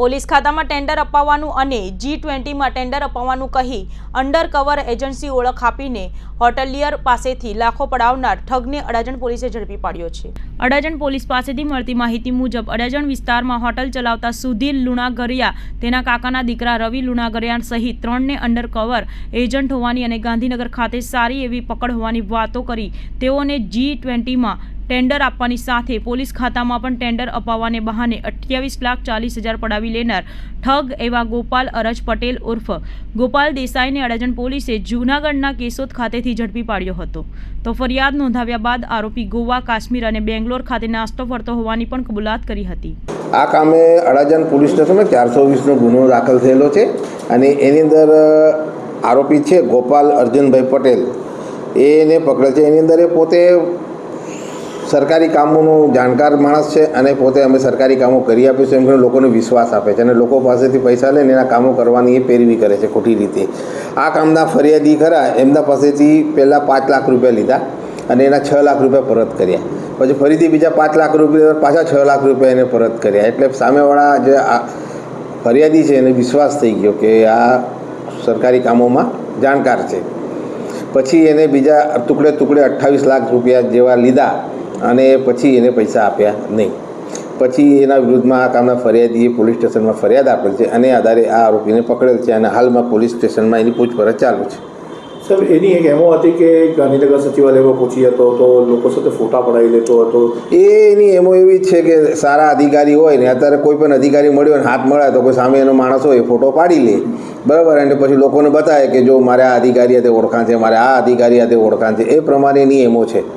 Police ખાતામાં tender અપાવવાનું અને જી ટ્વેન્ટીમાં tender અપાવવાનું કહી અંડરકવર એજન્સી ઓળખ આપીને હોટલિયર પાસેથી લાખો પડાવનાર ઠગને અડાજણ પોલીસે ઝડપી પાડ્યો છે. અડાજણ પોલીસ પાસેથી મળતી માહિતી મુજબ, અડાજણ વિસ્તારમાં હોટલ ચલાવતા સુધીર લુણાગરિયા, તેના કાકાના દીકરા રવિ લુણાગરિયા સહિત ત્રણને અંડરકવર એજન્ટ હોવાની અને ગાંધીનગર ખાતે સારી એવી પકડ હોવાની વાતો કરી, તેઓને જી ટ્વેન્ટીમાં ટેન્ડર આપવાની સાથે પોલીસ ખાતામાં પણ ટેન્ડર અપાવવાને બહાને અઠ્યાવીસ લાખ ચાલીસ હજાર પડાવી લેનાર ઠગ એવા ગોપાલ અરજ પટેલ ઉર્ફ. ગોપાલ દેસાઈને અડાજણ પોલીસે જૂનાગઢના કેશોદ ખાતેથી ઝડપી પાડ્યો હતો. તો ફરિયાદ નોંધાવ્યા બાદ આરોપી ગોવા, કાશ્મીર અને બેંગ્લોર ખાતે નાસ્તો ફરતો હોવાની પણ કબૂલાત કરી હતી. આ કામે અડાજણ પોલીસ સ્ટેશનમાં ચારસો વીસનો ગુનો દાખલ થયેલો છે અને એની અંદર આરોપી છે ગોપાલ અર્જુનભાઈ પટેલ. એને પકડે છે. એની અંદર એ પોતે સરકારી કામોનું જાણકાર માણસ છે અને પોતે અમે સરકારી કામો કરી આપીશું એમ કરીને લોકોને વિશ્વાસ આપે છે અને લોકો પાસેથી પૈસા લઈને એના કામો કરવાની એ પેરવી કરે છે ખોટી રીતે. આ કામના ફરિયાદી ખરા એમના પાસેથી પહેલાં પાંચ લાખ રૂપિયા લીધા અને એના છ લાખ રૂપિયા પરત કર્યા. પછી ફરીથી બીજા પાંચ લાખ રૂપિયા, પાછા છ લાખ રૂપિયા એને પરત કર્યા. એટલે સામેવાળા જે આ ફરિયાદી છે એને વિશ્વાસ થઈ ગયો કે આ સરકારી કામોમાં જાણકાર છે. પછી એને બીજા ટુકડે ટુકડે અઠ્ઠાવીસ લાખ રૂપિયા જેવા લીધા અને પછી એને પૈસા આપ્યા નહીં. પછી એના વિરુદ્ધમાં આ કામના ફરિયાદીએ પોલીસ સ્ટેશનમાં ફરિયાદ આપેલ છે અને આધારે આ આરોપીને પકડેલ છે અને હાલમાં પોલીસ સ્ટેશનમાં એની પૂછપરછ ચાલુ છે. સર એની એક એમો હતી કે ગાંધીનગર સચિવાલયમાં પૂછી હતો તો લોકો સાથે ફોટા પડાવી લેતો હતો? એ એની એમો એવી જ છે કે સારા અધિકારી હોય ને અત્યારે કોઈ પણ અધિકારી મળ્યો ને હાથ મળે તો કોઈ સામે એનો માણસ હોય એ ફોટો પાડી લે. બરાબર અને પછી લોકોને બતાવે કે જો મારે આ અધિકારી હાથે ઓળખાણ છે મારે આ અધિકારી હાથે ઓળખાણ છે. એ પ્રમાણેની એમો છે.